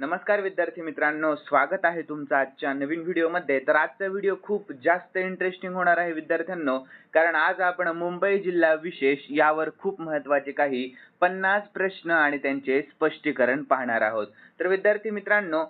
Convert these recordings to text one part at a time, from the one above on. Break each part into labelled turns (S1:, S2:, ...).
S1: नमस्कार विद्यार्थी मित्रांनो स्वागत आहे तुमचं आजच्या नवीन व्हिडिओमध्ये. तर आजचा व्हिडिओ खूप जास्त इंटरेस्टिंग होणार आहे विद्यार्थ्यांनो कारण आज आपण मुंबई जिल्हा विशेष यावर खूप महत्त्वाचे काही पन्नास प्रश्न आणि त्यांचे स्पष्टीकरण पाहणार आहोत. तर विद्यार्थी मित्रांनो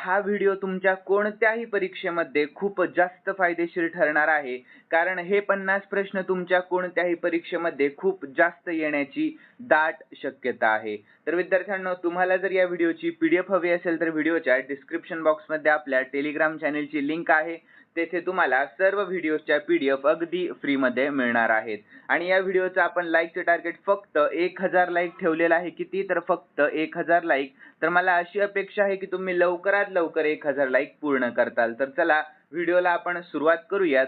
S1: हा व्हिडिओ तुमच्या कोणत्याही परीक्षेमध्ये खूप जास्त फायदेशीर ठरणार आहे. कारण हे पन्नास प्रश्न तुमच्या कोणत्याही परीक्षेमध्ये खूप जास्त येण्याची दाट शक्यता आहे. तर विद्यार्थ्यांनो तुम्हाला जर या व्हिडिओची पीडीएफ हवी असेल तर व्हिडिओच्या डिस्क्रिप्शन बॉक्समध्ये आपल्या टेलिग्राम चॅनेलची लिंक आहे. तेथे तुम्हाला सर्व व्हिडिओच्या पी डी एफ अगदी फ्रीमध्ये मिळणार आहेत. आणि या व्हिडिओचं आपण लाईकचं टार्गेट फक्त एक हजार लाईक ठेवलेलं आहे. किती? तर फक्त एक हजार लाईक तर मला अशी अपेक्षा आहे की तुम्ही लवकरात लवकर एक हजार लाईक पूर्ण करताल. तर चला व्हिडिओला आपण सुरुवात करूयात.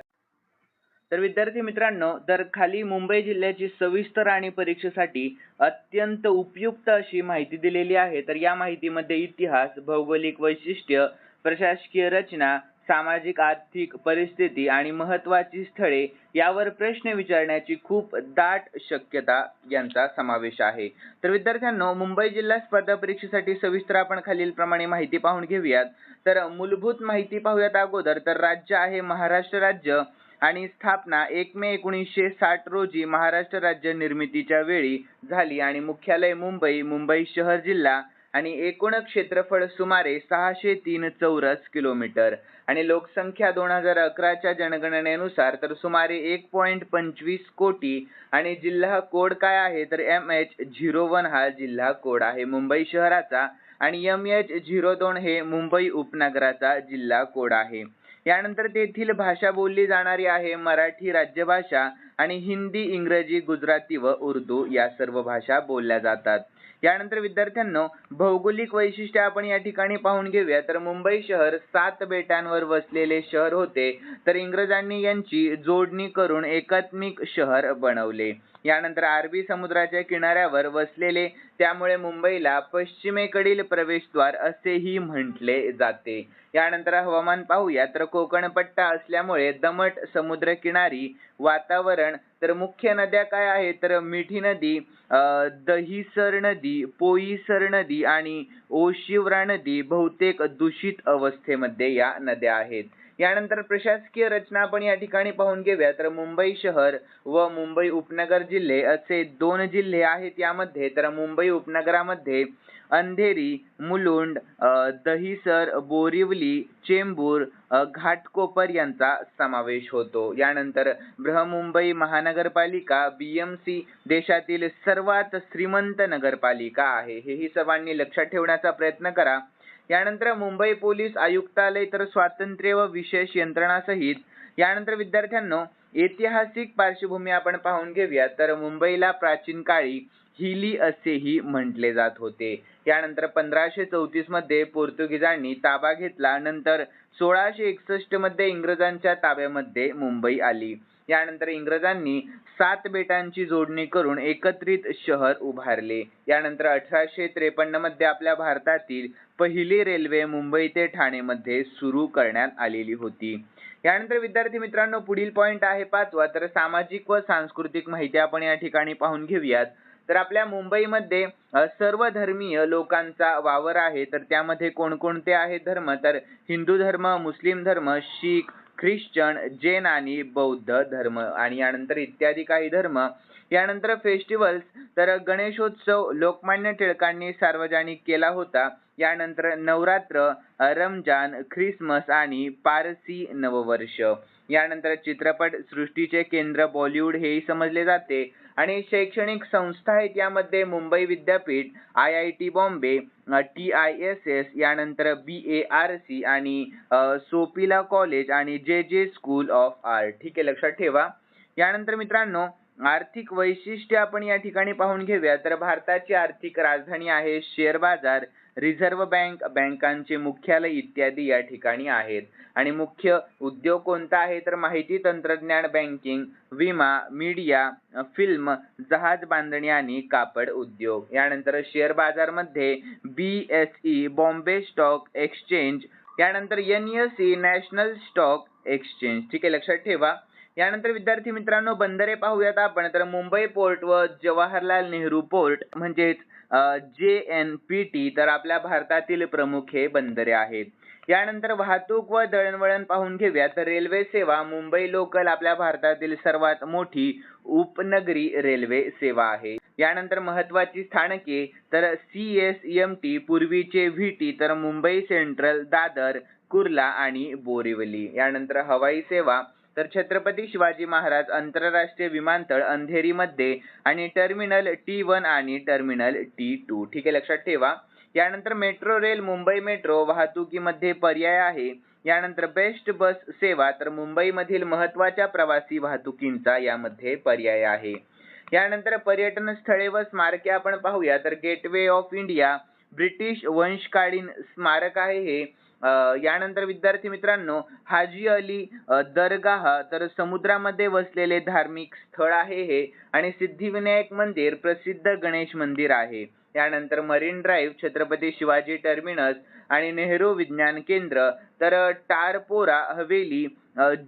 S1: तर विद्यार्थी मित्रांनो तर खाली मुंबई जिल्ह्याची सविस्तर आणि परीक्षेसाठी अत्यंत उपयुक्त अशी माहिती दिलेली आहे. तर या माहितीमध्ये इतिहास भौगोलिक वैशिष्ट्य प्रशासकीय रचना सामाजिक आर्थिक परिस्थिती आणि महत्त्वाची स्थळे यावर प्रश्न विचारण्याची खूप दाट शक्यता यांचा समावेश आहे. तर विद्यार्थ्यांनो मुंबई जिल्हा स्पर्धा परीक्षेसाठी सविस्तर आपण खालीलप्रमाणे माहिती पाहून घेऊयात. तर मूलभूत माहिती पाहूयात अगोदर तर राज्य आहे महाराष्ट्र राज्य आणि स्थापना एक मे एकोणीसशे साठ रोजी महाराष्ट्र राज्य निर्मितीच्या वेळी झाली आणि मुख्यालय मुंबई मुंबई शहर जिल्हा आणि एकूण क्षेत्रफळ सुमारे सहाशे तीन चौरस किलोमीटर. आणि लोकसंख्या दोन हजार अकराच्या जनगणनेनुसार तर सुमारे एक पॉईंट पंचवीस कोटी. आणि जिल्हा कोड काय आहे? तर एम एच झिरो वन हा जिल्हा कोड आहे मुंबई शहराचा. आणि एम एच झिरो दोन हे मुंबई उपनगराचा जिल्हा कोड आहे. यानंतर तेथील भाषा बोलली जाणारी आहे मराठी राज्यभाषा आणि हिंदी इंग्रजी गुजराती व उर्दू या सर्व भाषा बोलल्या जातात. यानंतर विद्यार्थ्यांनो भौगोलिक वैशिष्ट्य आपण या ठिकाणी पाहून घेऊया. तर मुंबई शहर सात बेटांवर वसलेले शहर होते. तर इंग्रजांनी यांची जोडणी करून एकात्मिक शहर बनवले. यानंतर अरबी समुद्राच्या किनाऱ्यावर वसलेले त्यामुळे मुंबईला पश्चिमेकडील प्रवेशद्वार असेही म्हटले जाते. यानंतर हवामान पाहूया तर कोकण पट्टा असल्यामुळे दमट समुद्रकिनारी वातावरण. तर मुख्य नद्या काय आहेत? तर मिठी नदी अं, दहिसर नदी पोईसर नदी आणि ओशिवरा नदी बहुतेक दूषित अवस्थेमध्ये या नद्या आहेत. यानंतर प्रशासकीय रचना आपण या ठिकाणी पाहून घेऊया. तर मुंबई शहर व मुंबई उपनगर जिल्हे असे दोन जिल्हे आहेत यामध्ये. तर मुंबई उपनगरामध्ये अंधेरी मुलुंड दहिसर बोरिवली चेंबूर घाटकोपर यांचा समावेश होतो. यानंतर बृहमुंबई महानगरपालिका बीएमसी देशातील सर्वात श्रीमंत नगरपालिका आहे. हेही सर्वांनी लक्षात ठेवण्याचा प्रयत्न करा. यानंतर मुंबई पोलीस आयुक्तालय तर स्वातंत्र्य व विशेष यंत्रणासहित यानंतर विद्यार्थ्यांनो ऐतिहासिक पार्श्वभूमी आपण पाहून घेऊया. तर मुंबईला प्राचीन काळी हिली असेही म्हटले जात होते. यानंतर पंधराशे चौतीसमध्ये पोर्तुगीजांनी ताबा घेतला. नंतर सोळाशे एकसष्टमध्ये इंग्रजांच्या ताब्यामध्ये मुंबई आली. यानंतर इंग्रजांनी सात बेटांची जोडणी करून एकत्रित शहर उभारले. यानंतर अठराशे त्रेपन्नमध्ये आपल्या भारतातील पहिली रेल्वे मुंबई ते ठाणे मध्ये सुरू करण्यात आलेली होती. यानंतर विद्यार्थी मित्रांनो पुढील पॉइंट आहे पाचवा. तर सामाजिक व सांस्कृतिक माहिती आपण या ठिकाणी पाहून घेऊयात. तर आपल्या मुंबईमध्ये सर्व धर्मीय लोकांचा वावर आहे. तर त्यामध्ये कोणकोणते आहेत धर्म? तर हिंदू धर्म मुस्लिम धर्म शीख ख्रिश्चन जैन आणि बौद्ध धर्म आणि यानंतर इत्यादी काही धर्म. यानंतर फेस्टिवल्स तर गणेशोत्सव लोकमान्य टिळकांनी सार्वजनिक केला होता. यानंतर नवरात्र रमजान ख्रिसमस आणि पारसी नववर्ष. यानंतर चित्रपट सृष्टीचे केंद्र बॉलिवूड हेही समजले जाते. आणि शैक्षणिक संस्था आहेत यामध्ये मुंबई विद्यापीठ I I T Bombay T I S S यानंतर बी ए आर सी आणि सोपिला कॉलेज आणि जे जे स्कूल ऑफ आर्ट. ठीक आहे लक्षात ठेवा. यानंतर मित्रांनो आर्थिक वैशिष्ट्य आपण या ठिकाणी पाहून घेऊया. तर भारताची आर्थिक राजधानी आहे शेअर बाजार. रिझर्व्ह बँक बँकांचे मुख्यालय इत्यादी या ठिकाणी आहेत. आणि मुख्य उद्योग कोणता आहे? तर माहिती तंत्रज्ञान बँकिंग विमा मीडिया फिल्म जहाज बांधणी आणि कापड उद्योग. यानंतर share बाजारमध्ये B S E Bombay stock exchange यानंतर N S E national stock exchange. ठीक आहे लक्षात ठेवा. यानंतर विद्यार्थी मित्रांनो बंदरे पाहूयात आपण. तर मुंबई पोर्ट व जवाहरलाल नेहरू पोर्ट म्हणजेच जे एन पी टी तर आपल्या भारतातील प्रमुख हे बंदरे आहेत. यानंतर वाहतूक व दळणवळण पाहून घेऊया तर रेल्वे सेवा मुंबई लोकल आपल्या भारतातील सर्वात मोठी उपनगरी रेल्वे सेवा आहे. यानंतर महत्वाची स्थानके तर सी एस एम टी पूर्वीचे व्ही टी तर मुंबई सेंट्रल दादर कुर्ला आणि बोरिवली. यानंतर हवाई सेवा तर छत्रपती शिवाजी महाराज आंतरराष्ट्रीय विमानतळ अंधेरीमध्ये आणि टर्मिनल टी वन आणि टर्मिनल टी टू. ठीक आहे लक्षात ठेवा. यानंतर मेट्रो रेल मुंबई मेट्रो वाहतुकीमध्ये पर्याय आहे. यानंतर बेस्ट बस सेवा तर मुंबईमधील महत्त्वाच्या प्रवासी वाहतुकींचा यामध्ये पर्याय आहे. यानंतर पर्यटन स्थळे व स्मारके आपण पाहूया. तर गेटवे ऑफ इंडिया ब्रिटिश वंशकालीन स्मारक आहे हे. यानंतर विद्यार्थी मित्रांनो हाजी अली दरगाह तर समुद्रामध्ये वसलेले धार्मिक स्थळ आहे हे आणि सिद्धिविनायक मंदिर प्रसिद्ध गणेश मंदिर आहे. यानंतर Marine Drive Chhatrapati Shivaji Terminus आणि नेहरू विज्ञान केंद्र तर टारपोरा हवेली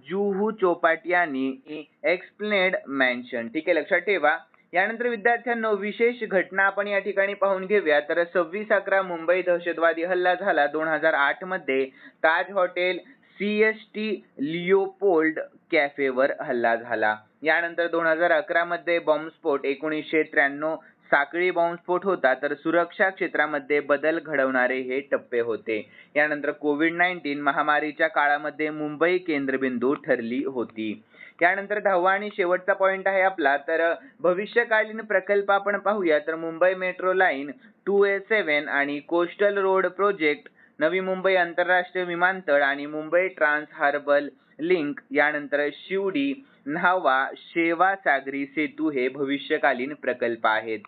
S1: जुहू चौपाटी एक्सप्लेनेड मॅन्शन. ठीक आहे लक्षात ठेवा. यानंतर विद्यार्थ्यांनो विशेष घटना आपण या ठिकाणी पाहून घेऊया. तर सव्वीस अकरा मुंबई दहशतवादी हल्ला झाला दोन हजार आठमध्ये. Taj hotel C S T Leopold कॅफेवर हल्ला झाला. यानंतर दोन हजार अकरा मध्ये बॉम्बस्फोट एकोणीसशे त्र्याण्णव साखळी बॉम्बस्फोट होता तर सुरक्षा क्षेत्रामध्ये बदल घडवणारे हे टप्पे होते. यानंतर कोविड नाईन्टीन महामारीच्या काळामध्ये मुंबई केंद्रबिंदू ठरली होती. यानंतर दहावा आणि शेवटचा पॉईंट आहे आपला. तर भविष्यकालीन प्रकल्प आपण पाहूया. तर Mumbai metro line two A seven आणि coastal road project Navi Mumbai आंतरराष्ट्रीय विमानतळ आणि मुंबई ट्रान्स हार्बल लिंक यानंतर शिवडी न्हावा शेवा सागरी सेतू हे भविष्यकालीन प्रकल्प आहेत.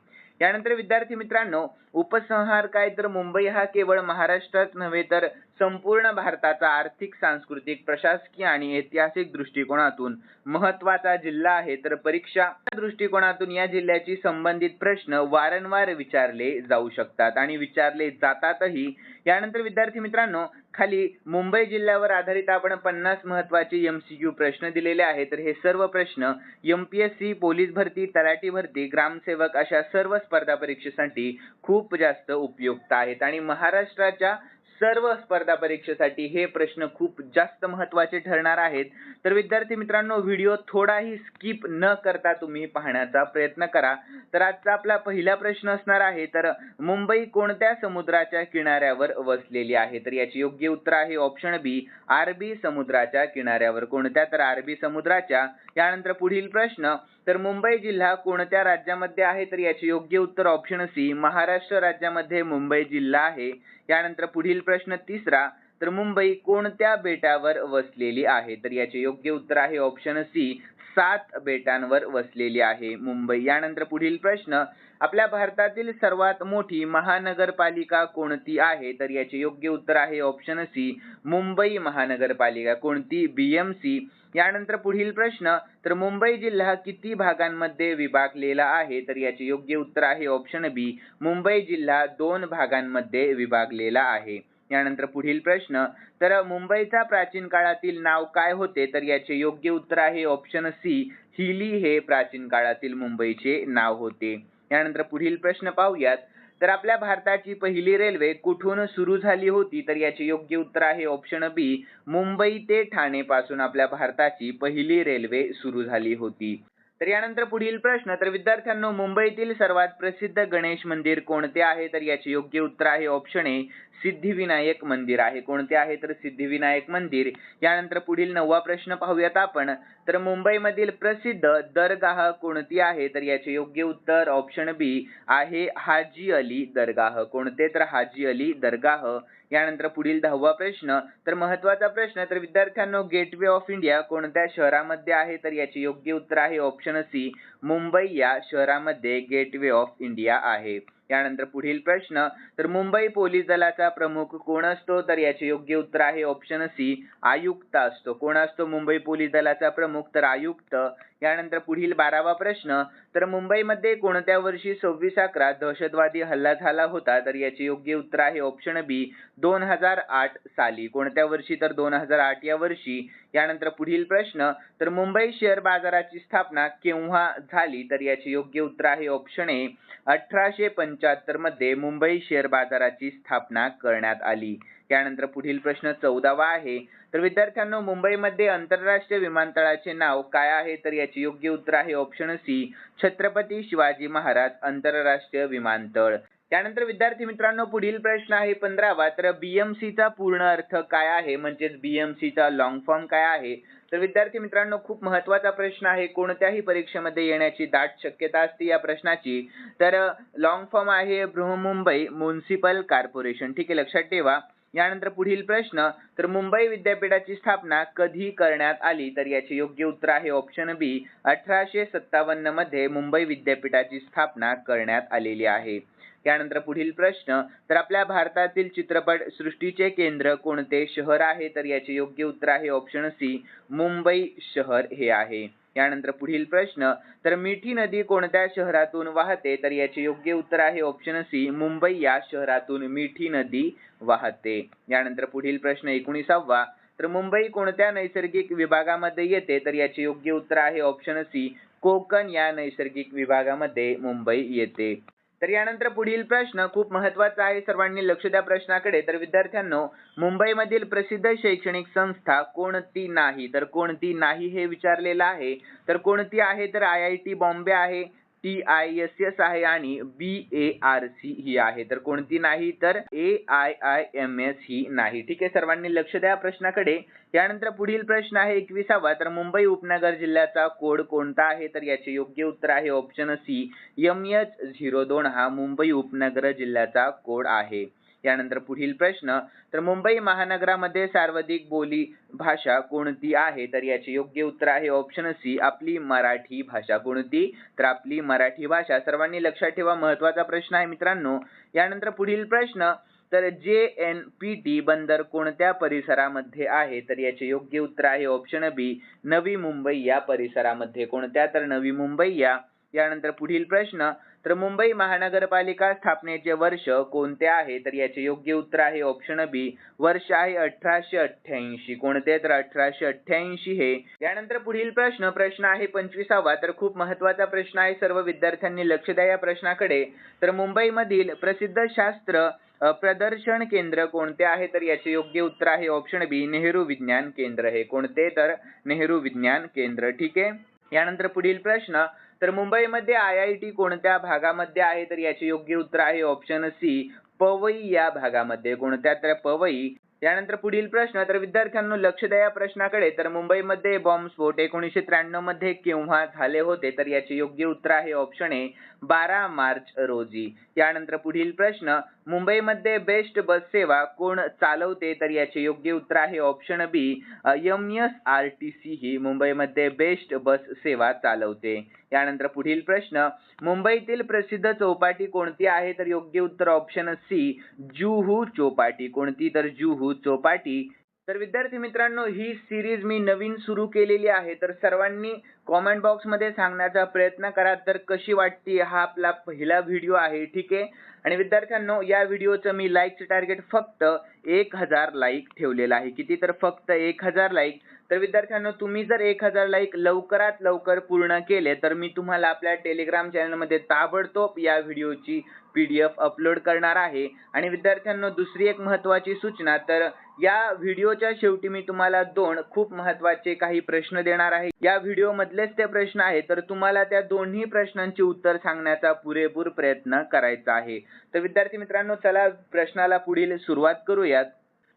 S1: यानंतर विद्यार्थी मित्रांनो उपसंहार काय? तर मुंबई हा केवळ महाराष्ट्रात नव्हे तर संपूर्ण भारताचा आर्थिक सांस्कृतिक प्रशासकीय आणि ऐतिहासिक दृष्टिकोनातून महत्त्वाचा जिल्हा आहे. तर परीक्षा दृष्टिकोनातून या जिल्ह्याची संबंधित प्रश्न वारंवार विचारले जाऊ शकतात आणि विचारले जातातही. यानंतर विद्यार्थी मित्रांनो खाली मुंबई जिल्ह्यावर आधारित आपण पन्नास महत्त्वाचे एमसीक्यू प्रश्न दिलेले आहेत. तर हे सर्व प्रश्न एमपीएससी पोलीस भरती तलाठी भरती ग्रामसेवक अशा सर्व स्पर्धा परीक्षेसाठी खूप जास्त उपयुक्त आहेत. आणि महाराष्ट्राच्या सर्व स्पर्धा परीक्षेसाठी हे प्रश्न खूप जास्त महत्त्वाचे ठरणार आहेत. तर विद्यार्थी मित्रांनो व्हिडिओ थोडाही स्किप न करता तुम्ही पाहण्याचा प्रयत्न करा. तर आजचा आपला पहिला प्रश्न असणार आहे तर मुंबई कोणत्या समुद्राच्या किनाऱ्यावर वसलेली आहे? तर याचे योग्य उत्तर आहे ऑप्शन बी आरबी समुद्राच्या किनाऱ्यावर. कोणत्या? तर आरबी समुद्राच्या. यानंतर पुढील प्रश्न तर मुंबई जिल्हा कोणत्या राज्यामध्ये आहे? तर याचे योग्य उत्तर ऑप्शन सी महाराष्ट्र राज्यामध्ये मुंबई जिल्हा आहे. यानंतर पुढील प्रश्न तिसरा तर मुंबई कोणत्या बेटावर वसलेली आहे? तर याचे योग्य उत्तर आहे ऑप्शन सी सात बेटांवर वसलेली आहे मुंबई. यानंतर पुढील प्रश्न आपल्या भारतातील सर्वात मोठी महानगरपालिका कोणती आहे? तर याचे योग्य उत्तर आहे ऑप्शन सी मुंबई महानगरपालिका. कोणती? बीएमसी यानंतर पुढील प्रश्न तर मुंबई जिल्हा किती भागांमध्ये विभागलेला आहे? तर याचे योग्य उत्तर आहे ऑप्शन बी मुंबई जिल्हा दोन भागांमध्ये विभागलेला आहे. यानंतर पुढील प्रश्न तर मुंबईचा प्राचीन काळातील नाव काय होते? तर याचे योग्य उत्तर आहे ऑप्शन सी हिली हे प्राचीन काळातील मुंबईचे नाव होते. यानंतर पुढील प्रश्न पाहूयात. तर आपल्या भारताची पहिली रेल्वे कुठून सुरू झाली होती? तर याचे योग्य उत्तर आहे ऑप्शन बी मुंबई ते ठाणे पासून आपल्या भारताची पहिली रेल्वे सुरू झाली होती. तर यानंतर पुढील प्रश्न तर विद्यार्थ्यांनो मुंबईतील सर्वात प्रसिद्ध गणेश मंदिर कोणते आहे? तर याचे योग्य उत्तर आहे ऑप्शन ए सिद्धिविनायक मंदिर आहे. कोणते आहे? तर सिद्धिविनायक मंदिर. यानंतर पुढील नववा प्रश्न पाहूयात आपण. तर मुंबईमधील प्रसिद्ध दरगाह कोणती आहे? तर याचे योग्य उत्तर ऑप्शन बी आहे हाजी अली दरगाह. कोणते? तर हाजी अली दरगाह. यानंतर पुढील दहावा प्रश्न. तर महत्त्वाचा प्रश्न तर विद्यार्थ्यांनो गेटवे ऑफ इंडिया कोणत्या शहरामध्ये आहे? तर याचे योग्य उत्तर आहे ऑप्शन सी मुंबई या शहरामध्ये गेटवे ऑफ इंडिया आहे. यानंतर पुढील प्रश्न तर मुंबई पोलीस दलाचा प्रमुख कोण असतो? तर याचे योग्य उत्तर आहे ऑप्शन सी आयुक्त असतो. कोण असतो? मुंबई पोलीस दलाचा प्रमुख तर आयुक्त. यानंतर पुढील बारावा प्रश्न तर मुंबईमध्ये कोणत्या वर्षी सव्वीस अकरा दहशतवादी हल्ला झाला होता? तर याचे योग्य उत्तर आहे ऑप्शन बी दोन हजार आठ साली. कोणत्या वर्षी? तर दोन हजार आठ या वर्षी. यानंतर पुढील प्रश्न तर मुंबई शेअर बाजाराची स्थापना केव्हा झाली? तर याचे योग्य उत्तर आहे ऑप्शन ए अठराशे पंच्याहत्तरमध्ये मुंबई शेअर बाजाराची स्थापना करण्यात आली. त्यानंतर पुढील प्रश्न चौदावा आहे. तर विद्यार्थ्यांना मुंबईमध्ये आंतरराष्ट्रीय विमानतळाचे नाव काय आहे? तर याचे योग्य उत्तर आहे ऑप्शन सी छत्रपती शिवाजी महाराज आंतरराष्ट्रीय विमानतळ. त्यानंतर विद्यार्थी मित्रांनो पुढील प्रश्न आहे पंधरावा. तर बीएमसीचा पूर्ण अर्थ काय आहे? म्हणजेच बीएमसीचा लॉंग फॉर्म काय आहे? तर विद्यार्थी मित्रांनो खूप महत्त्वाचा प्रश्न आहे. कोणत्याही परीक्षेमध्ये येण्याची दाट शक्यता असते या प्रश्नाची. तर लॉंग फॉर्म आहे बृहमुंबई म्युन्सिपल कॉर्पोरेशन. ठीक आहे लक्षात ठेवा. यानंतर पुढील प्रश्न तर मुंबई विद्यापीठाची स्थापना कधी करण्यात आली? तर याचे योग्य उत्तर आहे ऑप्शन बी अठराशे सत्तावन्नमध्ये मुंबई विद्यापीठाची स्थापना करण्यात आलेली आहे. त्यानंतर पुढील प्रश्न तर आपल्या भारतातील चित्रपट सृष्टीचे केंद्र कोणते शहर आहे? तर याचे योग्य उत्तर आहे ऑप्शन सी मुंबई शहर हे आहे. यानंतर पुढील प्रश्न तर मिठी नदी कोणत्या शहरातून वाहते? तर याचे योग्य उत्तर आहे ऑप्शन सी मुंबई या शहरातून मिठी नदी वाहते. यानंतर पुढील प्रश्न एकोणीसावा तर मुंबई कोणत्या नैसर्गिक विभागामध्ये येते? तर याचे योग्य उत्तर आहे ऑप्शन सी कोकण या नैसर्गिक विभागामध्ये मुंबई येते. तर यानंतर पुढील प्रश्न खूप महत्त्वाचा आहे. सर्वांनी लक्ष द्या प्रश्नाकडे. तर विद्यार्थ्यांनो मुंबईमधील प्रसिद्ध शैक्षणिक संस्था कोणती नाही? तर कोणती नाही हे विचारलेलं आहे. तर कोणती आहे? तर आय आय टी बॉम्बे आहे. टी आय एस एस आहे आणि बी ए आर सी ही आहे. तर कोणती नाही तर A I I M S ही नाही. ठीक आहे सर्वांनी लक्ष द्या प्रश्नाकडे. यानंतर पुढील प्रश्न आहे एकविसावा. तर मुंबई उपनगर जिल्ह्याचा कोड कोणता आहे? तर याचे योग्य उत्तर आहे option C M H zero दोन हा मुंबई उपनगर जिल्ह्याचा कोड आहे. यानंतर पुढील प्रश्न तर मुंबई महानगरामध्ये सर्वाधिक बोली भाषा कोणती आहे? तर याचे योग्य उत्तर आहे ऑप्शन सी आपली मराठी भाषा कोणती? तर आपली मराठी भाषा सर्वांनी लक्षात ठेवा महत्त्वाचा प्रश्न आहे मित्रांनो. यानंतर पुढील प्रश्न तर जे एन पी टी बंदर कोणत्या परिसरामध्ये आहे? तर याचे योग्य उत्तर आहे ऑप्शन बी नवी मुंबई या परिसरामध्ये. कोणत्या? तर नवी मुंबई या. यानंतर पुढील प्रश्न तर मुंबई महानगरपालिका स्थापनेचे वर्ष कोणते आहे? तर याचे योग्य उत्तर आहे ऑप्शन बी वर्ष आहे अठराशे अठ्ठ्याऐंशी. कोणते? तर अठराशे अठ्ठ्याऐंशी हे. यानंतर पुढील प्रश्न प्रश्न आहे पंचवीसावा. तर खूप महत्त्वाचा प्रश्न आहे सर्व विद्यार्थ्यांनी लक्ष द्या या प्रश्नाकडे. तर मुंबईमधील प्रसिद्ध शास्त्र प्रदर्शन केंद्र कोणते आहे? तर याचे योग्य उत्तर आहे ऑप्शन बी नेहरू विज्ञान केंद्र. हे कोणते? तर नेहरू विज्ञान केंद्र. ठीक आहे? यानंतर पुढील प्रश्न तर मुंबईमध्ये आय आय टी कोणत्या भागामध्ये आहे? तर याचे योग्य उत्तर आहे ऑप्शन सी पवई या भागामध्ये. कोणत्या? तर पवई. यानंतर पुढील प्रश्न तर विद्यार्थ्यांनो लक्ष द्या या प्रश्नाकडे. तर मुंबईमध्ये बॉम्बस्फोट एकोणीसशे त्र्याण्णवमध्ये केव्हा झाले होते? तर याचे योग्य उत्तर आहे ऑप्शन ए बारा मार्च रोजी. यानंतर पुढील प्रश्न मुंबईमध्ये बेस्ट बस सेवा कोण चालवते तर याचे योग्य उत्तर आहे option B M S R T C ही मुंबईमध्ये बेस्ट बस सेवा चालवते. यानंतर पुढील प्रश्न मुंबईतील प्रसिद्ध चौपाटी कोणती आहे? तर योग्य उत्तर ऑप्शन सी जुहू चौपाटी. कोणती? तर जुहू चौपाटी. तर विद्यार्थी मित्रांनो ही सिरीज मी नवीन सुरू केलेली आहे. तर सर्वांनी कॉमेंट बॉक्समध्ये सांगण्याचा प्रयत्न करा. तर कशी वाटते हा आपला पहिला व्हिडिओ आहे ठीक आहे? आणि विद्यार्थ्यांनो या व्हिडिओचं मी लाईकचं टार्गेट फक्त एक हजार लाईक ठेवलेलं आहे. किती तर फक्त एक हजार लाईक तर विद्यार्थ्यांनो तुम्ही जर एक हजार लाईक लवकरात लवकर पूर्ण केले तर मी तुम्हाला आपल्या टेलिग्राम चॅनलमध्ये ताबडतोब या व्हिडिओची पी डी एफ अपलोड करणार आहे. आणि विद्यार्थ्यांनो दुसरी एक महत्त्वाची सूचना तर या व्हिडिओच्या शेवटी मी तुम्हाला दोन खूप महत्त्वाचे काही प्रश्न देणार आहे. या व्हिडिओ मधलेच ते प्रश्न आहे तर तुम्हाला त्या दोन्ही प्रश्नांची उत्तर सांगण्याचा पुरेपूर प्रयत्न करायचा आहे. तर विद्यार्थी मित्रांनो चला प्रश्नाला पुढील सुरुवात करूयात.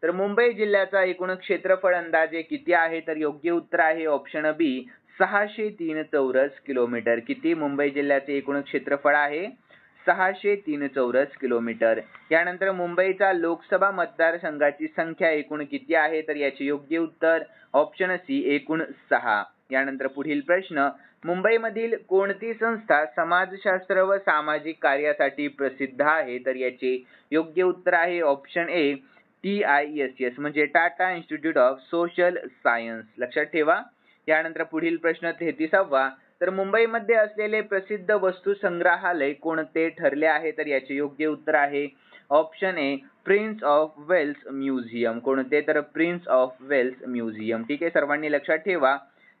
S1: तर मुंबई जिल्ह्याचा एकूण क्षेत्रफळ अंदाजे किती आहे? तर योग्य उत्तर आहे ऑप्शन बी सहाशे तीन चौरस किलोमीटर. किती मुंबई जिल्ह्याचे एकूण क्षेत्रफळ आहे? सहाशे तीन चौरस किलोमीटर. यानंतर मुंबईचा लोकसभा मतदारसंघाची संख्या एकूण किती आहे? तर याचे योग्य उत्तर ऑप्शन सी एकूण सहा. यानंतर पुढील प्रश्न मुंबईमधील कोणती संस्था समाजशास्त्र व सामाजिक कार्यासाठी प्रसिद्ध आहे? तर याचे योग्य उत्तर आहे option A T I S S म्हणजे Tata institute of social science लक्षात ठेवा. यानंतर पुढील प्रश्न तेहतीसावा. तर मुंबईमध्ये असलेले प्रसिद्ध वस्तू संग्रहालय कोणते ठरले आहे? तर याचे योग्य उत्तर आहे option A prince of Wales museum कोणते? तर प्रिन्स ऑफ वेल्स म्युझियम ठीक आहे सर्वांनी लक्षात ठेवा.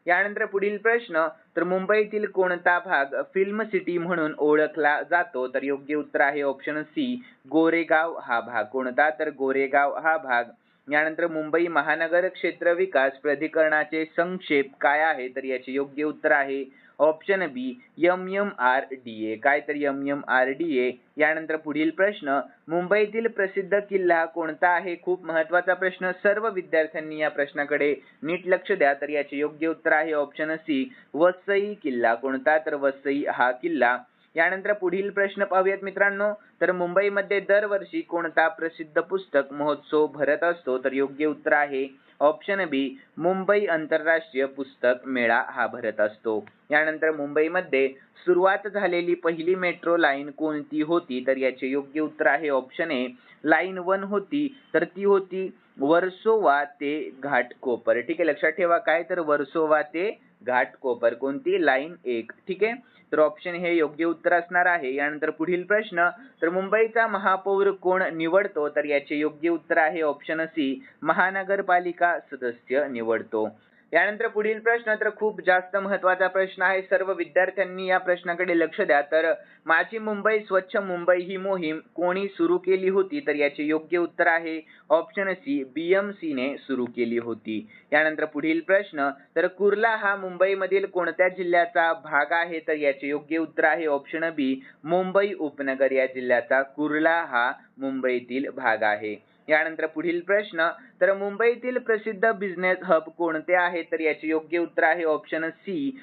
S1: यानंतर पुढील प्रश्न तर मुंबईतील कोणता भाग फिल्म सिटी म्हणून ओळखला जातो? तर योग्य उत्तर आहे ऑप्शन सी गोरेगाव हा भाग. कोणता? तर गोरेगाव हा भाग. यानंतर मुंबई महानगर क्षेत्र विकास प्राधिकरणाचे संक्षेप काय आहे? तर याचे योग्य उत्तर आहे option B M M R D A काय तर M M R D A यानंतर पुढील प्रश्न मुंबईतील प्रसिद्ध किल्ला कोणता आहे? खूप महत्त्वाचा प्रश्न. सर्व विद्यार्थ्यांनी या प्रश्नाकडे नीट लक्ष द्या तर याचे योग्य उत्तर आहे ऑप्शन सी वसई किल्ला. कोणता? तर वसई हा किल्ला. यानंतर पुढील प्रश्न पाहूयात मित्रांनो. तर मुंबईमध्ये दरवर्षी कोणता प्रसिद्ध पुस्तक महोत्सव भरत असतो? तर योग्य उत्तर आहे ऑप्शन बी मुंबई आंतरराष्ट्रीय पुस्तक मेळा हा भरत असतो. यानंतर मुंबईमध्ये सुरुवात झालेली पहिली मेट्रो लाईन कोणती होती? तर याचे योग्य उत्तर आहे ऑप्शन ए लाईन वन होती. तर ती होती वर्सोवा ते घाटकोपर. ठीक आहे लक्षात ठेवा काय? तर वर्सोवा ते घाटकोपर कोणती? लाईन एक. ठीक आहे? तर ऑप्शन हे योग्य उत्तर असणार आहे. यानंतर पुढील प्रश्न तर मुंबईचा महापौर कोण निवडतो? तर याचे योग्य उत्तर आहे ऑप्शन सी महानगरपालिका सदस्य निवडतो. यानंतर पुढील प्रश्न तर खूप जास्त महत्त्वाचा प्रश्न आहे. सर्व विद्यार्थ्यांनी या प्रश्नाकडे लक्ष द्या. तर माझी मुंबई स्वच्छ मुंबई ही मोहीम कोणी सुरू केली होती? तर याचे योग्य उत्तर आहे ऑप्शन सी बीएमसी ने सुरू केली होती. यानंतर पुढील प्रश्न तर कुर्ला हा मुंबईमधील कोणत्या जिल्ह्याचा भाग आहे? तर याचे योग्य उत्तर आहे ऑप्शन बी मुंबई उपनगर या जिल्ह्याचा कुर्ला हा मुंबईतील भाग आहे. यानंतर पुढील प्रश्न तर मुंबईतील प्रसिद्ध बिझनेस हब कोणते आहे? तर याचे योग्य उत्तर आहे ऑप्शन सी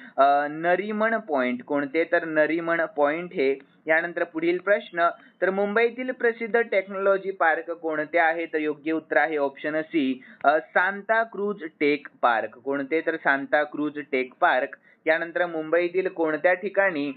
S1: नरीमन पॉइंट कोणते? तर नरीमन पॉइंट हे. यानंतर पुढील प्रश्न तर मुंबईतील प्रसिद्ध टेक्नॉलॉजी पार्क कोणते आहे? तर योग्य उत्तर आहे option C Santacruz tech park कोणते? तर सांता क्रूज टेक पार्क यानंतर मुंबईतील कोणत्या ठिकाणी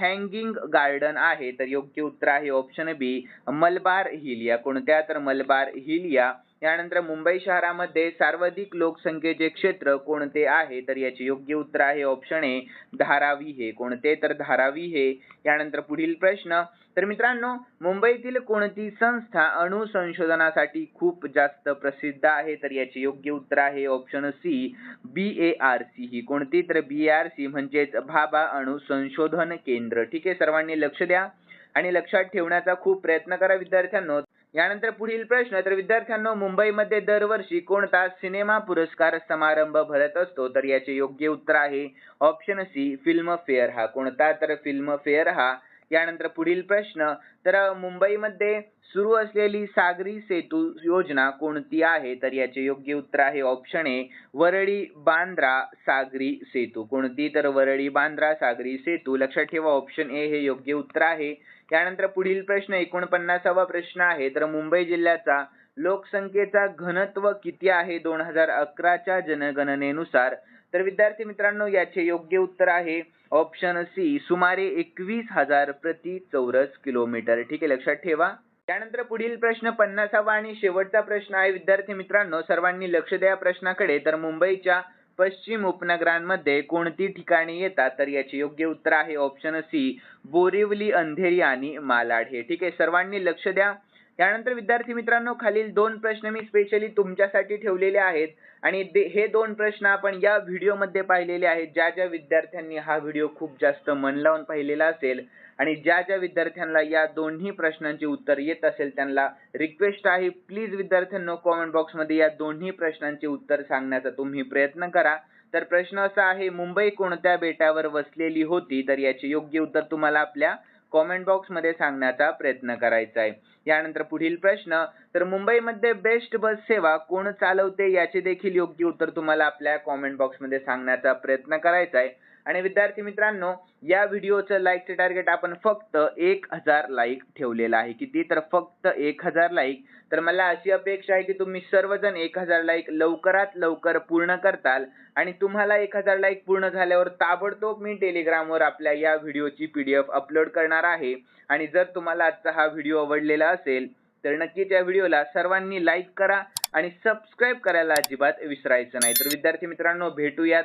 S1: हँगिंग गार्डन आहे? तर योग्य उत्तर आहे ऑप्शन बी मलबार हिल. या कोणत्या? तर मलबार हिल या. यानंतर मुंबई शहरामध्ये सर्वाधिक लोकसंख्येचे क्षेत्र कोणते आहे तर याचे योग्य उत्तर आहे ऑप्शन ए धारावी हे. कोणते? तर धारावी हे. यानंतर पुढील प्रश्न तर मित्रांनो मुंबईतील कोणती संस्था अणु संशोधनासाठी खूप जास्त प्रसिद्ध आहे? तर याचे योग्य उत्तर आहे option C B A R C ही कोणती? तर बी आर सी म्हणजेच भाभा अणु संशोधन केंद्र. ठीक आहे सर्वांनी लक्ष द्या. आणि लक्षात ठेवण्याचा खूप प्रयत्न करा विद्यार्थ्यांनो. यानंतर पुढील प्रश्न तर विद्यार्थ्यांना मुंबईमध्ये दरवर्षी कोणता सिनेमा पुरस्कार समारंभ भरत असतो? तर याचे योग्य उत्तर आहे ऑप्शन सी फिल्म फेअर हा कोणता? तर फिल्म फेअर हा. यानंतर पुढील प्रश्न तर मुंबईमध्ये सुरू असलेली सागरी सेतू योजना कोणती आहे? तर याचे योग्य उत्तर आहे ऑप्शन ए वरळी बांद्रा सागरी सेतू. कोणती? तर वरळी बांद्रा सागरी सेतू. लक्षात ठेवा ऑप्शन ए हे योग्य उत्तर आहे. त्यानंतर पुढील प्रश्न एकोणपन्नासावा प्रश्न आहे. तर मुंबई जिल्ह्याचा लोकसंख्येचा घनत्व किती आहे? दोन हजार अकराच्या जनगणनेनुसार. तर विद्यार्थी मित्रांनो याचे योग्य उत्तर आहे ऑप्शन सी. सुमारे एकवीस हजार प्रति चौरस किलोमीटर. ठीक आहे लक्षात ठेवा. त्यानंतर पुढील प्रश्न पन्नासावा आणि शेवटचा प्रश्न आहे. विद्यार्थी मित्रांनो सर्वांनी लक्ष द्या प्रश्नाकडे. तर मुंबईच्या पश्चिम उपनगरांमध्ये कोणती ठिकाणी येतात? तर याचे योग्य उत्तर आहे ऑप्शन सी बोरिवली अंधेरी आणि मालाड. हे ठीक आहे. सर्वांनी लक्ष द्या. त्यानंतर विद्यार्थी मित्रांनो खालील दोन प्रश्न मी स्पेशली तुमच्यासाठी ठेवलेले आहेत. आणि हे दोन प्रश्न आपण या व्हिडिओमध्ये पाहिलेले आहेत. ज्या ज्या विद्यार्थ्यांनी हा व्हिडिओ खूप जास्त मन लावून पाहिलेला असेल आणि ज्या ज्या विद्यार्थ्यांना या दोन्ही प्रश्नांचे उत्तर येत असेल त्यांना रिक्वेस्ट आहे प्लीज विद्यार्थ्यांनो कॉमेंट बॉक्समध्ये या दोन्ही प्रश्नांचे उत्तर सांगण्याचा तुम्ही प्रयत्न करा. तर प्रश्न असा आहे मुंबई कोणत्या बेटावर वसलेली होती? तर याचे योग्य उत्तर तुम्हाला आपल्या कॉमेंट बॉक्समध्ये सांगण्याचा प्रयत्न करायचा आहे. यानंतर पुढील प्रश्न तर मुंबईमध्ये बेस्ट बस सेवा कोण चालवते याचे देखील योग्य उत्तर तुम्हाला आपल्या कॉमेंट बॉक्समध्ये सांगण्याचा प्रयत्न करायचा आहे. आणि विद्यार्थी मित्रांनो या व्हिडिओचं लाईकचे टार्गेट आपण फक्त एक हजार लाईक ठेवलेलं आहे. किती? तर फक्त एक हजार लाईक तर मला अशी अपेक्षा आहे की तुम्ही सर्वजण एक हजार लाईक लवकरात लवकर पूर्ण करताल. आणि तुम्हाला एक हजार लाईक पूर्ण झाल्यावर ताबडतोब मी टेलिग्रामवर आपल्या या व्हिडिओची पी डी एफ अपलोड करणार आहे. आणि जर तुम्हाला आजचा हा व्हिडिओ आवडलेला असेल तर नक्कीच या व्हिडिओला सर्वांनी लाईक करा आणि सबस्क्राईब करायला अजिबात विसरायचं नाही. तर विद्यार्थी मित्रांनो भेटूयात